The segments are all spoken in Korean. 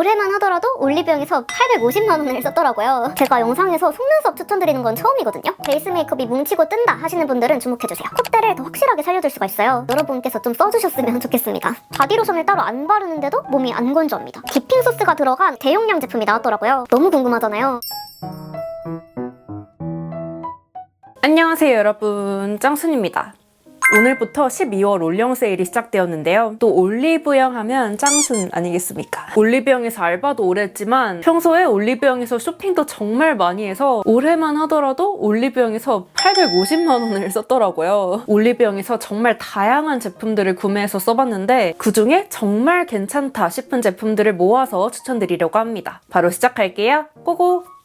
올해만 하더라도 올리브영에서 850만 원을 썼더라고요. 제가 영상에서 속눈썹 추천드리는 건 처음이거든요. 베이스 메이크업이 뭉치고 뜬다 하시는 분들은 주목해주세요. 콧대를 더 확실하게 살려줄 수가 있어요. 여러분께서 좀 써주셨으면 좋겠습니다. 바디로션을 따로 안 바르는데도 몸이 안 건조합니다. 디핑 소스가 들어간 대용량 제품이 나왔더라고요. 너무 궁금하잖아요. 안녕하세요 여러분 짱순입니다. 오늘부터 12월 올영 세일이 시작되었는데요. 또 올리브영 하면 짱순 아니겠습니까? 올리브영에서 알바도 오래 했지만 평소에 올리브영에서 쇼핑도 정말 많이 해서 올해만 하더라도 올리브영에서 850만 원을 썼더라고요. 올리브영에서 정말 다양한 제품들을 구매해서 써봤는데 그중에 정말 괜찮다 싶은 제품들을 모아서 추천드리려고 합니다. 바로 시작할게요. 고고!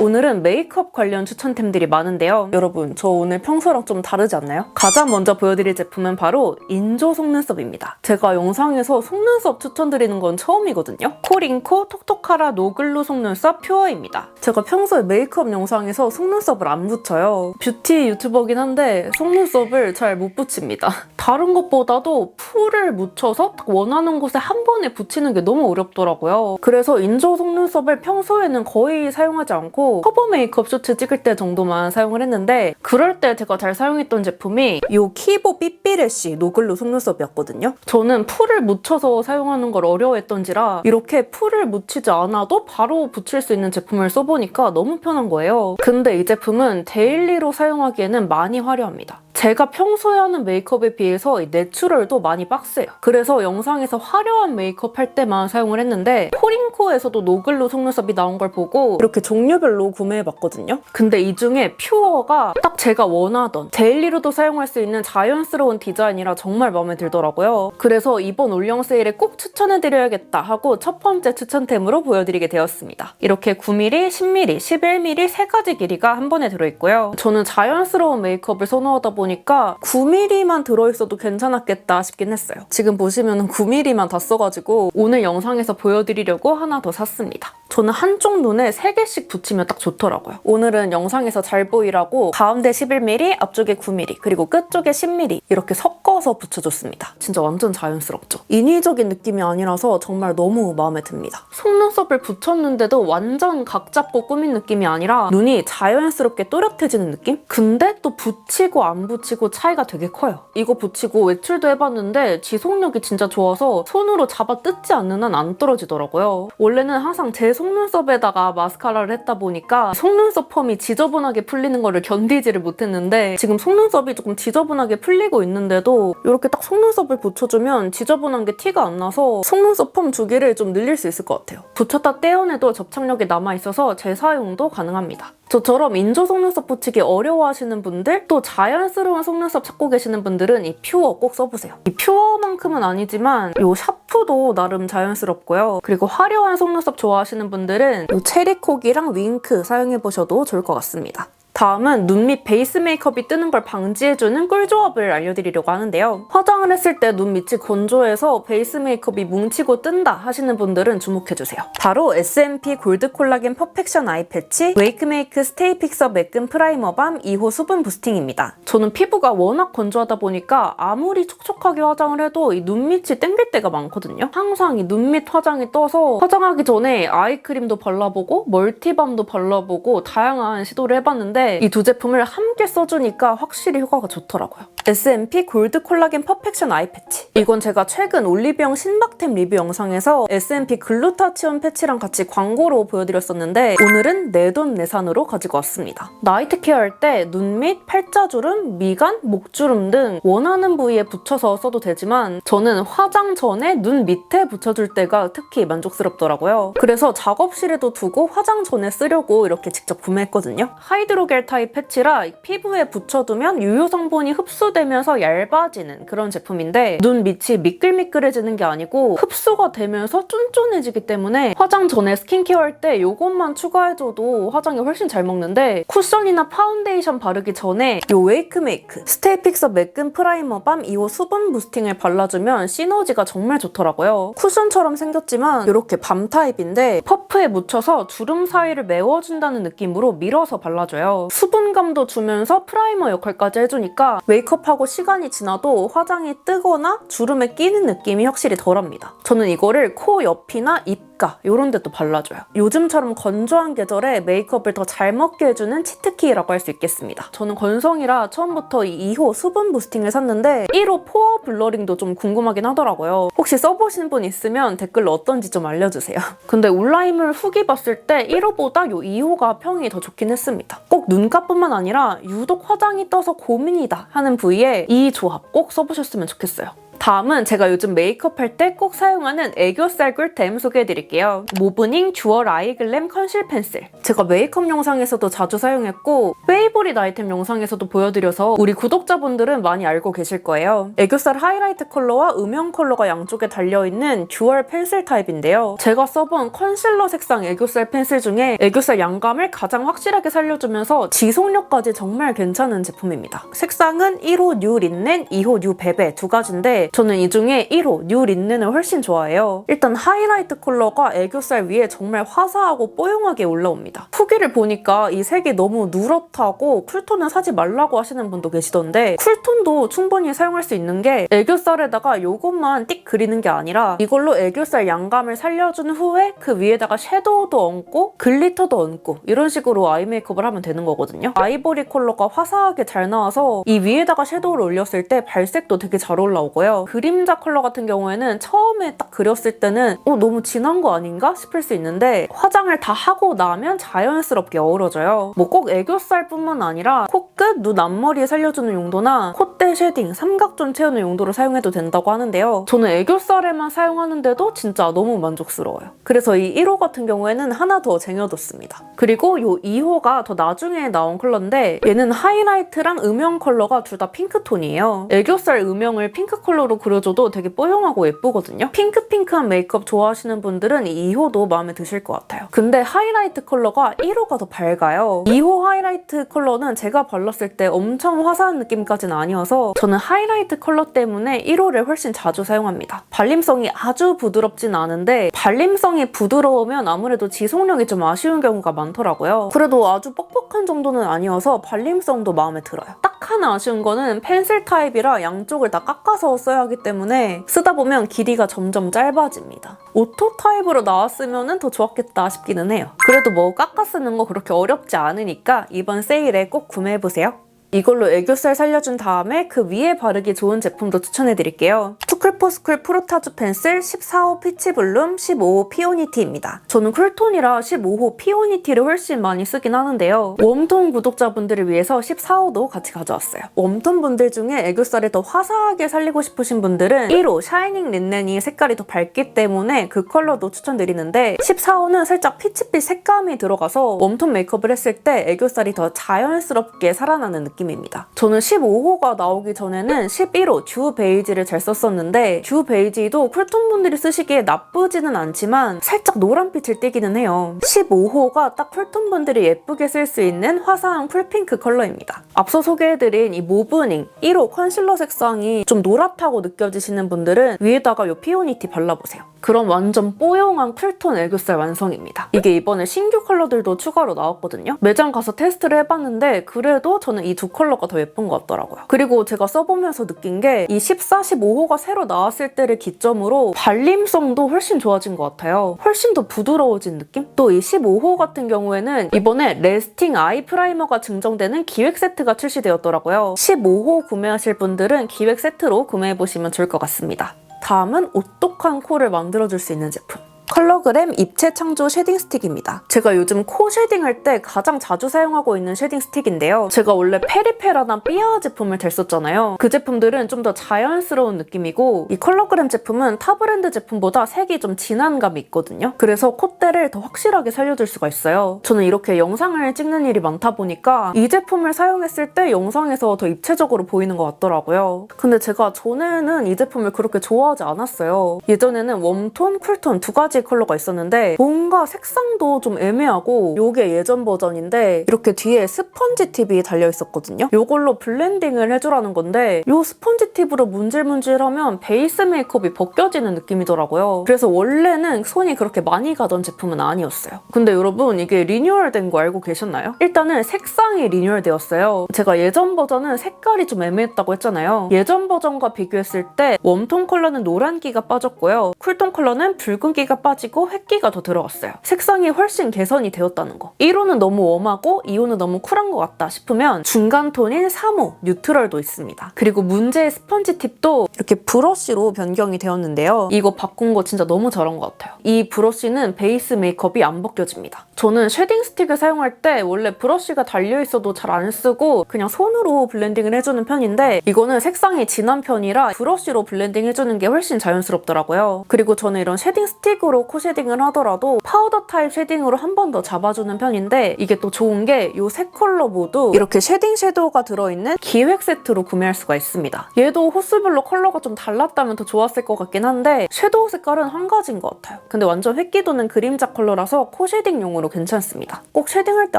오늘은 메이크업 관련 추천템들이 많은데요. 여러분, 저 오늘 평소랑 좀 다르지 않나요? 가장 먼저 보여드릴 제품은 바로 인조 속눈썹입니다. 제가 영상에서 속눈썹 추천드리는 건 처음이거든요. 코링코 톡톡하라 노글루 속눈썹 퓨어입니다. 제가 평소에 메이크업 영상에서 속눈썹을 안 붙여요. 뷰티 유튜버긴 한데 속눈썹을 잘 못 붙입니다. 다른 것보다도 풀을 묻혀서 딱 원하는 곳에 한 번에 붙이는 게 너무 어렵더라고요. 그래서 인조 속눈썹을 평소에는 거의 사용하지 않고 커버 메이크업 쇼츠 찍을 때 정도만 사용을 했는데 그럴 때 제가 잘 사용했던 제품이 이 키보 삐삐래쉬 노글루 속눈썹이었거든요. 저는 풀을 묻혀서 사용하는 걸 어려워했던지라 이렇게 풀을 묻히지 않아도 바로 붙일 수 있는 제품을 써보니까 너무 편한 거예요. 근데 이 제품은 데일리로 사용하기에는 많이 화려합니다. 제가 평소에 하는 메이크업에 비해서 이 내추럴도 많이 빡세요. 그래서 영상에서 화려한 메이크업 할 때만 사용을 했는데 코링코에서도 노글루 속눈썹이 나온 걸 보고 이렇게 종류별로 구매해봤거든요. 근데 이 중에 퓨어가 딱 제가 원하던 데일리로도 사용할 수 있는 자연스러운 디자인이라 정말 마음에 들더라고요. 그래서 이번 올영 세일에 꼭 추천해드려야겠다 하고 첫 번째 추천템으로 보여드리게 되었습니다. 이렇게 9mm, 10mm, 11mm 세 가지 길이가 한 번에 들어있고요. 저는 자연스러운 메이크업을 선호하다 보니 까 9mm만 들어있어도 괜찮았겠다 싶긴 했어요. 지금 보시면 9mm만 다 써가지고 오늘 영상에서 보여드리려고 하나 더 샀습니다. 저는 한쪽 눈에 3개씩 붙이면 딱 좋더라고요. 오늘은 영상에서 잘 보이라고 가운데 11mm, 앞쪽에 9mm, 그리고 끝쪽에 10mm 이렇게 섞어서 붙여줬습니다. 진짜 완전 자연스럽죠? 인위적인 느낌이 아니라서 정말 너무 마음에 듭니다. 속눈썹을 붙였는데도 완전 각 잡고 꾸민 느낌이 아니라 눈이 자연스럽게 또렷해지는 느낌? 근데 또 붙이고 안 붙이고 차이가 되게 커요. 이거 붙이고 외출도 해봤는데 지속력이 진짜 좋아서 손으로 잡아 뜯지 않는 한 안 떨어지더라고요. 원래는 항상 제 속눈썹에다가 마스카라를 했다 보니까 속눈썹 펌이 지저분하게 풀리는 거를 견디지를 못했는데 지금 속눈썹이 조금 지저분하게 풀리고 있는데도 이렇게 딱 속눈썹을 붙여주면 지저분한 게 티가 안 나서 속눈썹 펌 주기를 좀 늘릴 수 있을 것 같아요. 붙였다 떼어내도 접착력이 남아있어서 재사용도 가능합니다. 저처럼 인조 속눈썹 붙이기 어려워하시는 분들 또 자연스러운 속눈썹 찾고 계시는 분들은 이 퓨어 꼭 써보세요. 이 퓨어만큼은 아니지만 이 샤프도 나름 자연스럽고요. 그리고 화려한 속눈썹 좋아하시는 분들은 이 체리콕이랑 윙크 사용해보셔도 좋을 것 같습니다. 다음은 눈 밑 베이스 메이크업이 뜨는 걸 방지해주는 꿀조합을 알려드리려고 하는데요. 화장을 했을 때 눈 밑이 건조해서 베이스 메이크업이 뭉치고 뜬다 하시는 분들은 주목해주세요. 바로 S&P 골드 콜라겐 퍼펙션 아이 패치 웨이크메이크 스테이 픽서 매끈 프라이머 밤 2호 수분 부스팅입니다. 저는 피부가 워낙 건조하다 보니까 아무리 촉촉하게 화장을 해도 이 눈 밑이 땡길 때가 많거든요. 항상 이 눈 밑 화장이 떠서 화장하기 전에 아이크림도 발라보고 멀티밤도 발라보고 다양한 시도를 해봤는데 이 두 제품을 함께 써주니까 확실히 효과가 좋더라고요. S&P 골드 콜라겐 퍼펙션 아이 패치. 이건 제가 최근 올리브영 신박템 리뷰 영상에서 S&P 글루타치온 패치랑 같이 광고로 보여드렸었는데 오늘은 내돈 내산으로 가지고 왔습니다. 나이트 케어 할 때 눈 밑, 팔자주름, 미간, 목주름 등 원하는 부위에 붙여서 써도 되지만 저는 화장 전에 눈 밑에 붙여줄 때가 특히 만족스럽더라고요. 그래서 작업실에도 두고 화장 전에 쓰려고 이렇게 직접 구매했거든요. 하이드로겔 타입 패치라 피부에 붙여두면 유효 성분이 흡수되면서 얇아지는 그런 제품인데 눈 밑이 미끌미끌해지는 게 아니고 흡수가 되면서 쫀쫀해지기 때문에 화장 전에 스킨케어 할 때 이것만 추가해줘도 화장이 훨씬 잘 먹는데 쿠션이나 파운데이션 바르기 전에 이 웨이크 메이크 스테이 픽서 매끈 프라이머 밤 2호 수분 부스팅을 발라주면 시너지가 정말 좋더라고요. 쿠션처럼 생겼지만 이렇게 밤 타입인데 퍼프에 묻혀서 주름 사이를 메워준다는 느낌으로 밀어서 발라줘요. 수분감도 주면서 프라이머 역할까지 해주니까 메이크업하고 시간이 지나도 화장이 뜨거나 주름에 끼는 느낌이 확실히 덜합니다. 저는 이거를 코 옆이나 입가 이런 데도 발라줘요. 요즘처럼 건조한 계절에 메이크업을 더 잘 먹게 해주는 치트키라고 할 수 있겠습니다. 저는 건성이라 처음부터 이 2호 수분 부스팅을 샀는데 1호 포어 블러링도 좀 궁금하긴 하더라고요. 혹시 써보신 분 있으면 댓글로 어떤지 좀 알려주세요. 근데 온라인물 후기 봤을 때 1호보다 요 2호가 평이 더 좋긴 했습니다. 꼭 눈가뿐만 아니라 유독 화장이 떠서 고민이다 하는 부위에 이 조합 꼭 써보셨으면 좋겠어요. 다음은 제가 요즘 메이크업 할 때 꼭 사용하는 애교살 꿀템 소개해드릴게요. 모브닝 듀얼 아이글램 컨실 펜슬. 제가 메이크업 영상에서도 자주 사용했고 페이보릿 아이템 영상에서도 보여드려서 우리 구독자분들은 많이 알고 계실 거예요. 애교살 하이라이트 컬러와 음영 컬러가 양쪽에 달려있는 듀얼 펜슬 타입인데요. 제가 써본 컨실러 색상 애교살 펜슬 중에 애교살 양감을 가장 확실하게 살려주면서 지속력까지 정말 괜찮은 제품입니다. 색상은 1호 뉴 린넨, 2호 뉴 베베 두 가지인데 저는 이 중에 1호 뉴 린넨을 훨씬 좋아해요. 일단 하이라이트 컬러가 애교살 위에 정말 화사하고 뽀용하게 올라옵니다. 후기를 보니까 이 색이 너무 누렇다고 쿨톤은 사지 말라고 하시는 분도 계시던데 쿨톤도 충분히 사용할 수 있는 게 애교살에다가 이것만 띡 그리는 게 아니라 이걸로 애교살 양감을 살려준 후에 그 위에다가 섀도우도 얹고 글리터도 얹고 이런 식으로 아이 메이크업을 하면 되는 거거든요. 아이보리 컬러가 화사하게 잘 나와서 이 위에다가 섀도우를 올렸을 때 발색도 되게 잘 올라오고요. 그림자 컬러 같은 경우에는 처음에 딱 그렸을 때는 어, 너무 진한 거 아닌가 싶을 수 있는데 화장을 다 하고 나면 자연스럽게 어우러져요. 뭐 꼭 애교살뿐만 아니라 코끝, 눈 앞머리에 살려주는 용도나 콧대 쉐딩, 삼각존 채우는 용도로 사용해도 된다고 하는데요. 저는 애교살에만 사용하는데도 진짜 너무 만족스러워요. 그래서 이 1호 같은 경우에는 하나 더 쟁여뒀습니다. 그리고 이 2호가 더 나중에 나온 컬러인데 얘는 하이라이트랑 음영 컬러가 둘 다 핑크톤이에요. 애교살 음영을 핑크 컬러 로 그려줘도 되게 뽀용하고 예쁘거든요. 핑크핑크한 메이크업 좋아하시는 분들은 이 2호도 마음에 드실 것 같아요. 근데 하이라이트 컬러가 1호가 더 밝아요. 2호 하이라이트 컬러는 제가 발랐을 때 엄청 화사한 느낌까지는 아니어서 저는 하이라이트 컬러 때문에 1호를 훨씬 자주 사용합니다. 발림성이 아주 부드럽진 않은데 발림성이 부드러우면 아무래도 지속력이 좀 아쉬운 경우가 많더라고요. 그래도 아주 뻑뻑한 정도는 아니어서 발림성도 마음에 들어요. 딱 하나 아쉬운 거는 펜슬 타입이라 양쪽을 다 깎아서 써야 하기 때문에 쓰다 보면 길이가 점점 짧아집니다. 오토 타입으로 나왔으면 더 좋았겠다 싶기는 해요. 그래도 뭐 깎아 쓰는 거 그렇게 어렵지 않으니까 이번 세일에 꼭 구매해보세요. 이걸로 애교살 살려준 다음에 그 위에 바르기 좋은 제품도 추천해드릴게요. 투클포스쿨 프로타주 펜슬 14호 피치블룸 15호 피오니티입니다. 저는 쿨톤이라 15호 피오니티를 훨씬 많이 쓰긴 하는데요. 웜톤 구독자분들을 위해서 14호도 같이 가져왔어요. 웜톤 분들 중에 애교살을 더 화사하게 살리고 싶으신 분들은 1호 샤이닝 린넨이 색깔이 더 밝기 때문에 그 컬러도 추천드리는데 14호는 살짝 피치빛 색감이 들어가서 웜톤 메이크업을 했을 때 애교살이 더 자연스럽게 살아나는 느낌 느낌입니다. 저는 15호가 나오기 전에는 11호 듀 베이지를 잘 썼었는데 듀 베이지도 쿨톤 분들이 쓰시기에 나쁘지는 않지만 살짝 노란빛을 띠기는 해요. 15호가 딱 쿨톤 분들이 예쁘게 쓸 수 있는 화사한 쿨핑크 컬러입니다. 앞서 소개해드린 이 모브닝 1호 컨실러 색상이 좀 노랗다고 느껴지시는 분들은 위에다가 이 피오니티 발라보세요. 그럼 완전 뽀용한 쿨톤 애교살 완성입니다. 이게 이번에 신규 컬러들도 추가로 나왔거든요. 매장 가서 테스트를 해봤는데 그래도 저는 이 두 컬러가 더 예쁜 것 같더라고요. 그리고 제가 써보면서 느낀 게 이 14, 15호가 새로 나왔을 때를 기점으로 발림성도 훨씬 좋아진 것 같아요. 훨씬 더 부드러워진 느낌? 또 이 15호 같은 경우에는 이번에 레스팅 아이 프라이머가 증정되는 기획 세트가 출시되었더라고요. 15호 구매하실 분들은 기획 세트로 구매해보시면 좋을 것 같습니다. 다음은 오똑한 코를 만들어줄 수 있는 제품. 컬러그램 입체 창조 쉐딩 스틱입니다. 제가 요즘 코 쉐딩할 때 가장 자주 사용하고 있는 쉐딩 스틱인데요. 제가 원래 페리페라나 삐아 제품을 잘 썼잖아요. 그 제품들은 좀 더 자연스러운 느낌이고 이 컬러그램 제품은 타 브랜드 제품보다 색이 좀 진한 감이 있거든요. 그래서 콧대를 더 확실하게 살려줄 수가 있어요. 저는 이렇게 영상을 찍는 일이 많다 보니까 이 제품을 사용했을 때 영상에서 더 입체적으로 보이는 것 같더라고요. 근데 제가 전에는 이 제품을 그렇게 좋아하지 않았어요. 예전에는 웜톤, 쿨톤 두 가지가 컬러가 있었는데 뭔가 색상도 좀 애매하고 요게 예전 버전인데 이렇게 뒤에 스펀지 팁이 달려 있었거든요. 요걸로 블렌딩을 해주라는 건데 요 스펀지 팁으로 문질문질하면 베이스 메이크업이 벗겨지는 느낌이더라고요. 그래서 원래는 손이 그렇게 많이 가던 제품은 아니었어요. 근데 여러분 이게 리뉴얼된 거 알고 계셨나요? 일단은 색상이 리뉴얼되었어요. 제가 예전 버전은 색깔이 좀 애매했다고 했잖아요. 예전 버전과 비교했을 때 웜톤 컬러는 노란기가 빠졌고요. 쿨톤 컬러는 붉은기가 빠 지고 획기가 더 들어갔어요. 색상이 훨씬 개선이 되었다는 거. 1호는 너무 웜하고 2호는 너무 쿨한 것 같다 싶으면 중간 톤인 3호 뉴트럴도 있습니다. 그리고 문제의 스펀지 팁도 이렇게 브러쉬로 변경이 되었는데요. 이거 바꾼 거 진짜 너무 잘한 것 같아요. 이 브러쉬는 베이스 메이크업이 안 벗겨집니다. 저는 쉐딩 스틱을 사용할 때 원래 브러쉬가 달려 있어도 잘 안 쓰고 그냥 손으로 블렌딩을 해주는 편인데 이거는 색상이 진한 편이라 브러쉬로 블렌딩 해주는 게 훨씬 자연스럽더라고요. 그리고 저는 이런 쉐딩 스틱으로 코 쉐딩을 하더라도 파우더 타입 쉐딩으로 한 번 더 잡아주는 편인데 이게 또 좋은 게 이 세 컬러 모두 이렇게 쉐딩 섀도우가 들어있는 기획 세트로 구매할 수가 있습니다. 얘도 호수별로 컬러가 좀 달랐다면 더 좋았을 것 같긴 한데 섀도우 색깔은 한 가지인 것 같아요. 근데 완전 획기 도는 그림자 컬러라서 코 쉐딩용으로 괜찮습니다. 꼭 쉐딩할 때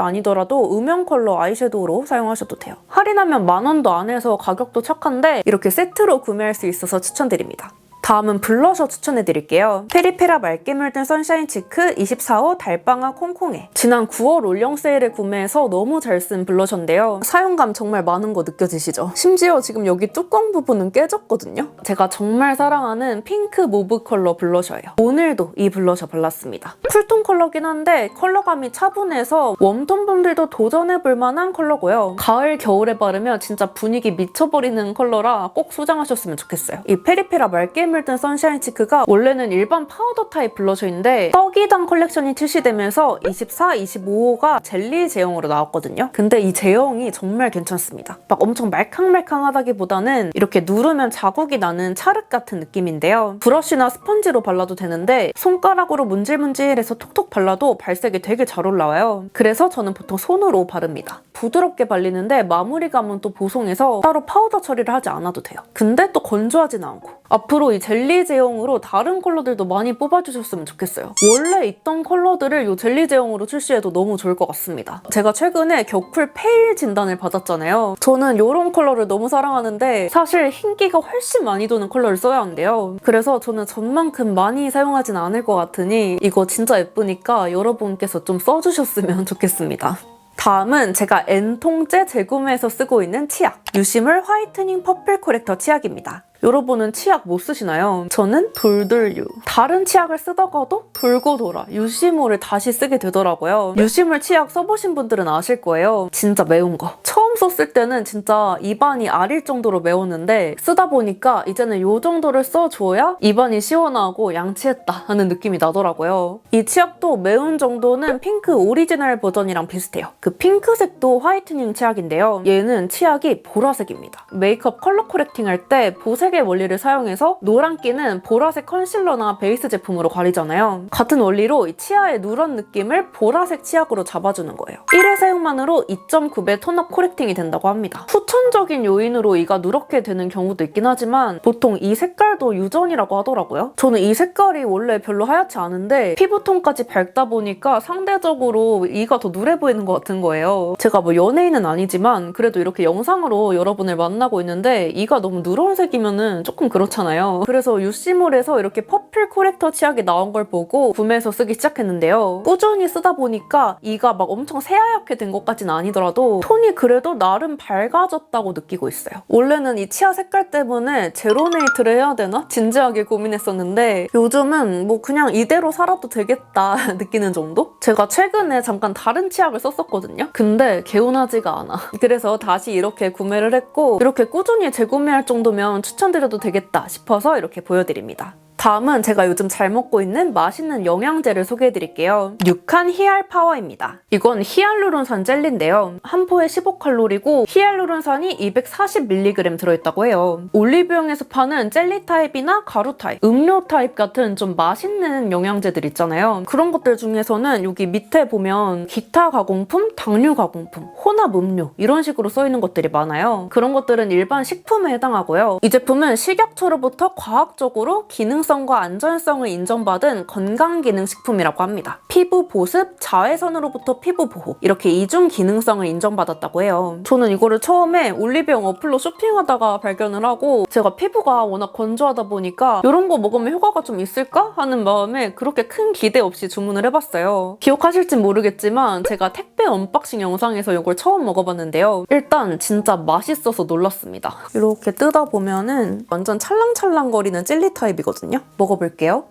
아니더라도 음영 컬러 아이섀도우로 사용하셔도 돼요. 할인하면 만 원도 안 해서 가격도 착한데 이렇게 세트로 구매할 수 있어서 추천드립니다. 다음은 블러셔 추천해드릴게요. 페리페라 맑게 물든 선샤인 치크 24호 달방아 콩콩해. 지난 9월 올영 세일에 구매해서 너무 잘 쓴 블러셔인데요. 사용감 정말 많은 거 느껴지시죠? 심지어 지금 여기 뚜껑 부분은 깨졌거든요. 제가 정말 사랑하는 핑크 모브 컬러 블러셔예요. 오늘도 이 블러셔 발랐습니다. 쿨톤 컬러긴 한데 컬러감이 차분해서 웜톤 분들도 도전해볼 만한 컬러고요. 가을, 겨울에 바르면 진짜 분위기 미쳐버리는 컬러라 꼭 소장하셨으면 좋겠어요. 이 페리페라 맑게 물든 선샤인 치크가 원래는 일반 파우더 타입 블러셔인데 떡이당 컬렉션이 출시되면서 24, 25호가 젤리 제형으로 나왔거든요. 근데 이 제형이 정말 괜찮습니다. 막 엄청 말캉말캉하다기보다는 이렇게 누르면 자국이 나는 찰흙 같은 느낌인데요. 브러쉬나 스펀지로 발라도 되는데 손가락으로 문질문질해서 톡톡 발라도 발색이 되게 잘 올라와요. 그래서 저는 보통 손으로 바릅니다. 부드럽게 발리는데 마무리감은 또 보송해서 따로 파우더 처리를 하지 않아도 돼요. 근데 또 건조하진 않고 앞으로 이 젤리 제형으로 다른 컬러들도 많이 뽑아주셨으면 좋겠어요. 원래 있던 컬러들을 이 젤리 제형으로 출시해도 너무 좋을 것 같습니다. 제가 최근에 격쿨 페일 진단을 받았잖아요. 저는 이런 컬러를 너무 사랑하는데 사실 흰기가 훨씬 많이 도는 컬러를 써야 한대요. 그래서 저는 전만큼 많이 사용하진 않을 것 같으니 이거 진짜 예쁘니까 여러분께서 좀 써주셨으면 좋겠습니다. 다음은 제가 N통째 재구매해서 쓰고 있는 치약 유시물 화이트닝 퍼플 코렉터 치약입니다. 여러분은 치약 뭐 쓰시나요? 저는 돌돌유. 다른 치약을 쓰다가도 돌고 돌아 유시물을 다시 쓰게 되더라고요. 유시물 치약 써보신 분들은 아실 거예요. 진짜 매운 거. 처음 썼을 때는 진짜 입안이 아릴 정도로 매웠는데 쓰다 보니까 이제는 이 정도를 써줘야 입안이 시원하고 양치했다 하는 느낌이 나더라고요. 이 치약도 매운 정도는 핑크 오리지널 버전이랑 비슷해요. 그 핑크색도 화이트닝 치약인데요. 얘는 치약이 보라색입니다. 메이크업 컬러 코렉팅 할 때 보색 의 원리를 사용해서 노란기는 보라색 컨실러나 베이스 제품으로 가리잖아요. 같은 원리로 이 치아의 누런 느낌을 보라색 치약으로 잡아주는 거예요. 1회 사용만으로 2.9배 톤업 코렉팅이 된다고 합니다. 후천적인 요인으로 이가 누렇게 되는 경우도 있긴 하지만 보통 이 색깔도 유전이라고 하더라고요. 저는 이 색깔이 원래 별로 하얗지 않은데 피부톤까지 밝다 보니까 상대적으로 이가 더 누래 보이는 것 같은 거예요. 제가 뭐 연예인은 아니지만 그래도 이렇게 영상으로 여러분을 만나고 있는데 이가 너무 누런 색이면 은 조금 그렇잖아요. 그래서 유시몰에서 이렇게 퍼플 코렉터 치약이 나온 걸 보고 구매해서 쓰기 시작했는데요. 꾸준히 쓰다 보니까 이가 막 엄청 새하얗게 된 것까진 아니더라도 톤이 그래도 나름 밝아졌다고 느끼고 있어요. 원래는 이 치아 색깔 때문에 제로네이트를 해야 되나? 진지하게 고민했었는데 요즘은 뭐 그냥 이대로 살아도 되겠다 느끼는 정도? 제가 최근에 잠깐 다른 치약을 썼었거든요. 근데 개운하지가 않아. 그래서 다시 이렇게 구매를 했고 이렇게 꾸준히 재구매할 정도면 추천 드려도 되겠다 싶어서 이렇게 보여드립니다. 다음은 제가 요즘 잘 먹고 있는 맛있는 영양제를 소개해드릴게요. 육한 히알 파워입니다. 이건 히알루론산 젤리인데요. 한 포에 15칼로리고 히알루론산이 240mg 들어있다고 해요. 올리브영에서 파는 젤리 타입이나 가루 타입, 음료 타입 같은 좀 맛있는 영양제들 있잖아요. 그런 것들 중에서는 여기 밑에 보면 기타 가공품, 당류 가공품, 혼합 음료 이런 식으로 써있는 것들이 많아요. 그런 것들은 일반 식품에 해당하고요. 이 제품은 식약처로부터 과학적으로 기능성 기능성과 안전성을 인정받은 건강기능식품이라고 합니다. 피부 보습, 자외선으로부터 피부 보호 이렇게 이중 기능성을 인정받았다고 해요. 저는 이거를 처음에 올리브영 어플로 쇼핑하다가 발견을 하고 제가 피부가 워낙 건조하다 보니까 이런 거 먹으면 효과가 좀 있을까 하는 마음에 그렇게 큰 기대 없이 주문을 해봤어요. 기억하실진 모르겠지만 제가 택배 언박싱 영상에서 이걸 처음 먹어봤는데요. 일단 진짜 맛있어서 놀랐습니다. 이렇게 뜯어보면은 완전 찰랑찰랑거리는 젤리 타입이거든요. 먹어볼게요.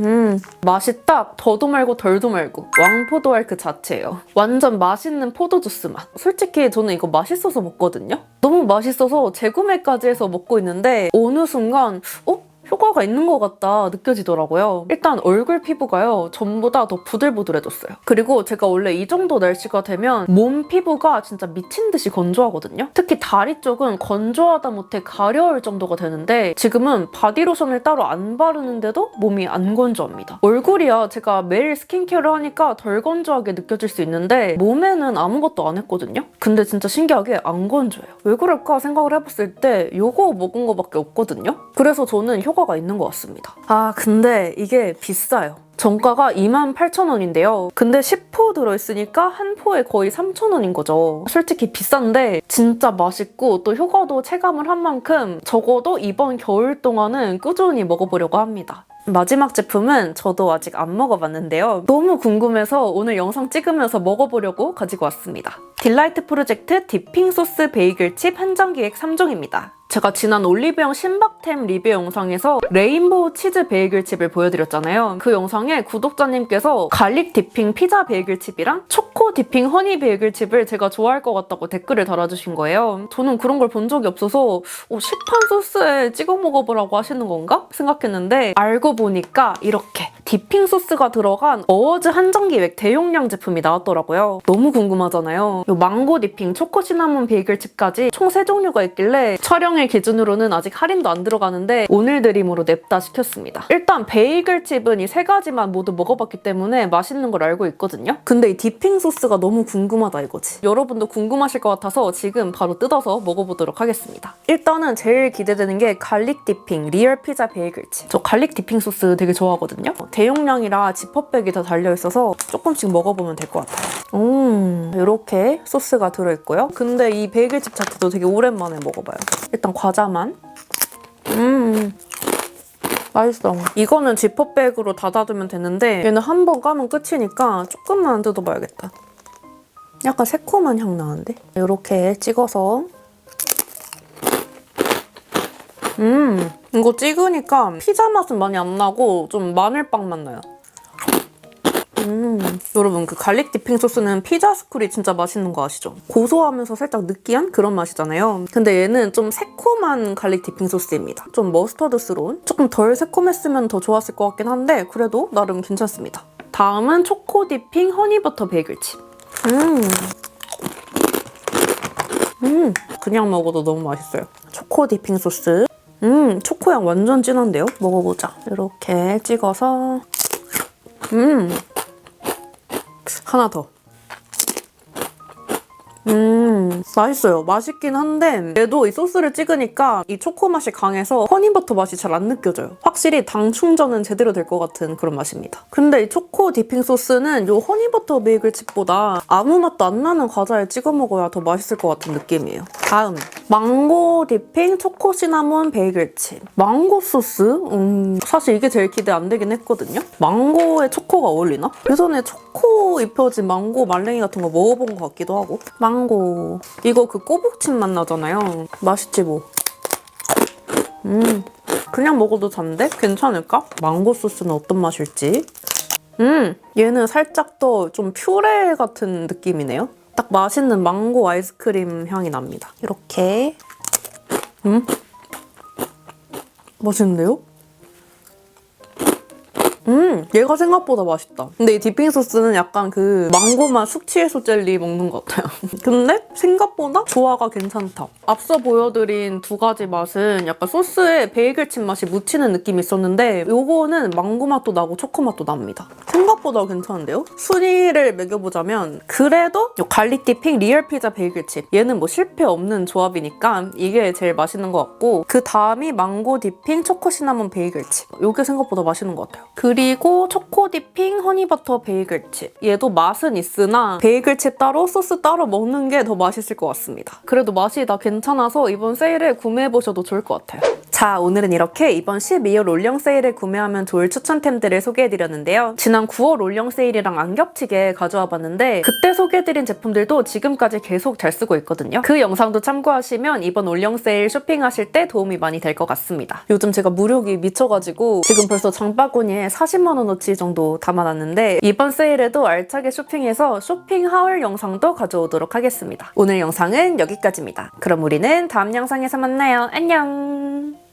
음, 맛이 딱 더도 말고 덜도 말고 왕포도알 그 자체예요. 완전 맛있는 포도 주스 맛. 솔직히 저는 이거 맛있어서 먹거든요. 너무 맛있어서 재구매까지 해서 먹고 있는데 어느 순간 어? 효과가 있는 것 같다 느껴지더라고요. 일단 얼굴 피부가요 전보다 더 부들부들해졌어요. 그리고 제가 원래 이 정도 날씨가 되면 몸 피부가 진짜 미친 듯이 건조하거든요. 특히 다리 쪽은 건조하다 못해 가려울 정도가 되는데 지금은 바디로션을 따로 안 바르는데도 몸이 안 건조합니다. 얼굴이야 제가 매일 스킨케어를 하니까 덜 건조하게 느껴질 수 있는데 몸에는 아무것도 안 했거든요. 근데 진짜 신기하게 안 건조해요. 왜 그럴까 생각을 해봤을 때 요거 먹은 거밖에 없거든요. 그래서 저는 효 과가 있는 것 같습니다. 아 근데 이게 비싸요. 정가가 28,000원인데요. 근데 10포 들어있으니까 한 포에 거의 3,000원인 거죠. 솔직히 비싼데 진짜 맛있고 또 효과도 체감을 한 만큼 적어도 이번 겨울 동안은 꾸준히 먹어보려고 합니다. 마지막 제품은 저도 아직 안 먹어봤는데요. 너무 궁금해서 오늘 영상 찍으면서 먹어보려고 가지고 왔습니다. 딜라이트 프로젝트 디핑 소스 베이글 칩 한정 기획 3종입니다. 제가 지난 올리브영 신박템 리뷰 영상에서 레인보우 치즈 베이글 칩을 보여드렸잖아요. 그 영상에 구독자님께서 갈릭 디핑 피자 베이글 칩이랑 초코 디핑 허니 베이글 칩을 제가 좋아할 것 같다고 댓글을 달아주신 거예요. 저는 그런 걸 본 적이 없어서 어, 시판 소스에 찍어 먹어보라고 하시는 건가? 생각했는데 알고 보니까 이렇게 디핑 소스가 들어간 어워즈 한정기획 대용량 제품이 나왔더라고요. 너무 궁금하잖아요. 요 망고 디핑 초코 시나몬 베이글칩까지 총 3종류가 있길래 촬영일 기준으로는 아직 할인도 안 들어가는데 오늘 드림으로 냅다 시켰습니다. 일단 베이글칩은 이 세 가지만 모두 먹어봤기 때문에 맛있는 걸 알고 있거든요. 근데 이 디핑 소스가 너무 궁금하다 이거지. 여러분도 궁금하실 것 같아서 지금 바로 뜯어서 먹어보도록 하겠습니다. 일단은 제일 기대되는 게 갈릭 디핑 리얼 피자 베이글칩. 저 갈릭 디핑 소스 되게 좋아하거든요. 대용량이라 지퍼백이 다 달려있어서 조금씩 먹어보면 될 것 같아요. 음, 이렇게 소스가 들어있고요. 근데 이 베이글칩 자체도 되게 오랜만에 먹어봐요. 일단 과자만. 음. 맛있어. 이거는 지퍼백으로 닫아두면 되는데 얘는 한 번 까면 끝이니까 조금만 뜯어봐야겠다. 약간 새콤한 향 나는데? 이렇게 찍어서 음 이거 찍으니까 피자 맛은 많이 안 나고 좀 마늘빵 맛 나요. 음, 여러분 그 갈릭 디핑 소스는 피자 스쿨이 진짜 맛있는 거 아시죠? 고소하면서 살짝 느끼한 그런 맛이잖아요. 근데 얘는 좀 새콤한 갈릭 디핑 소스입니다. 좀 머스터드스러운? 조금 덜 새콤했으면 더 좋았을 것 같긴 한데 그래도 나름 괜찮습니다. 다음은 초코 디핑 허니버터 베이글칩. 음. 음, 그냥 먹어도 너무 맛있어요. 초코 디핑 소스. 음, 초코향 완전 진한데요? 먹어보자. 이렇게 찍어서. 음. 하나 더. 음, 맛있어요. 맛있긴 한데, 얘도 이 소스를 찍으니까 이 초코 맛이 강해서 허니버터 맛이 잘 안 느껴져요. 확실히 당 충전은 제대로 될 것 같은 그런 맛입니다. 근데 이 초코 디핑 소스는 이 허니버터 베이글 칩보다 아무 맛도 안 나는 과자에 찍어 먹어야 더 맛있을 것 같은 느낌이에요. 다음, 망고 디핑 초코 시나몬 베이글 칩. 망고 소스? 음, 사실 이게 제일 기대 안 되긴 했거든요. 망고에 초코가 어울리나? 예전에 초코 입혀진 망고 말랭이 같은 거 먹어본 것 같기도 하고. 망 고. 이거 그 꼬북칩 맛 나잖아요. 맛있지 뭐. 음, 그냥 먹어도 단데? 괜찮을까? 망고 소스는 어떤 맛일지. 음, 얘는 살짝 더 좀 퓨레 같은 느낌이네요. 딱 맛있는 망고 아이스크림 향이 납니다. 이렇게. 음? 맛있는데요? 음, 얘가 생각보다 맛있다. 근데 이 디핑 소스는 약간 그 망고맛 숙취해소 젤리 먹는 것 같아요. 근데 생각보다 조화가 괜찮다. 앞서 보여드린 두 가지 맛은 약간 소스에 베이글칩 맛이 묻히는 느낌이 있었는데 요거는 망고 맛도 나고 초코 맛도 납니다. 생각보다 괜찮은데요? 순위를 매겨보자면 그래도 요 갈릭 디핑 리얼 피자 베이글칩 얘는 뭐 실패 없는 조합이니까 이게 제일 맛있는 것 같고 그 다음이 망고 디핑 초코 시나몬 베이글칩 이게 생각보다 맛있는 것 같아요. 그리고 초코 디핑 허니버터 베이글칩 얘도 맛은 있으나 베이글칩 따로 소스 따로 먹는 게 더 맛있을 것 같습니다. 그래도 맛이 다 괜찮아서 이번 세일에 구매해보셔도 좋을 것 같아요. 자, 오늘은 이렇게 이번 12월 올영 세일에 구매하면 좋을 추천템들을 소개해드렸는데요. 지난 9월 올영 세일이랑 안 겹치게 가져와 봤는데 그때 소개해드린 제품들도 지금까지 계속 잘 쓰고 있거든요. 그 영상도 참고하시면 이번 올영 세일 쇼핑하실 때 도움이 많이 될 것 같습니다. 요즘 제가 무력이 미쳐가지고 지금 벌써 장바구니에 40만 원어치 정도 담아놨는데 이번 세일에도 알차게 쇼핑해서 쇼핑 하울 영상도 가져오도록 하겠습니다. 오늘 영상은 여기까지입니다. 그럼 우리는 다음 영상에서 만나요. 안녕!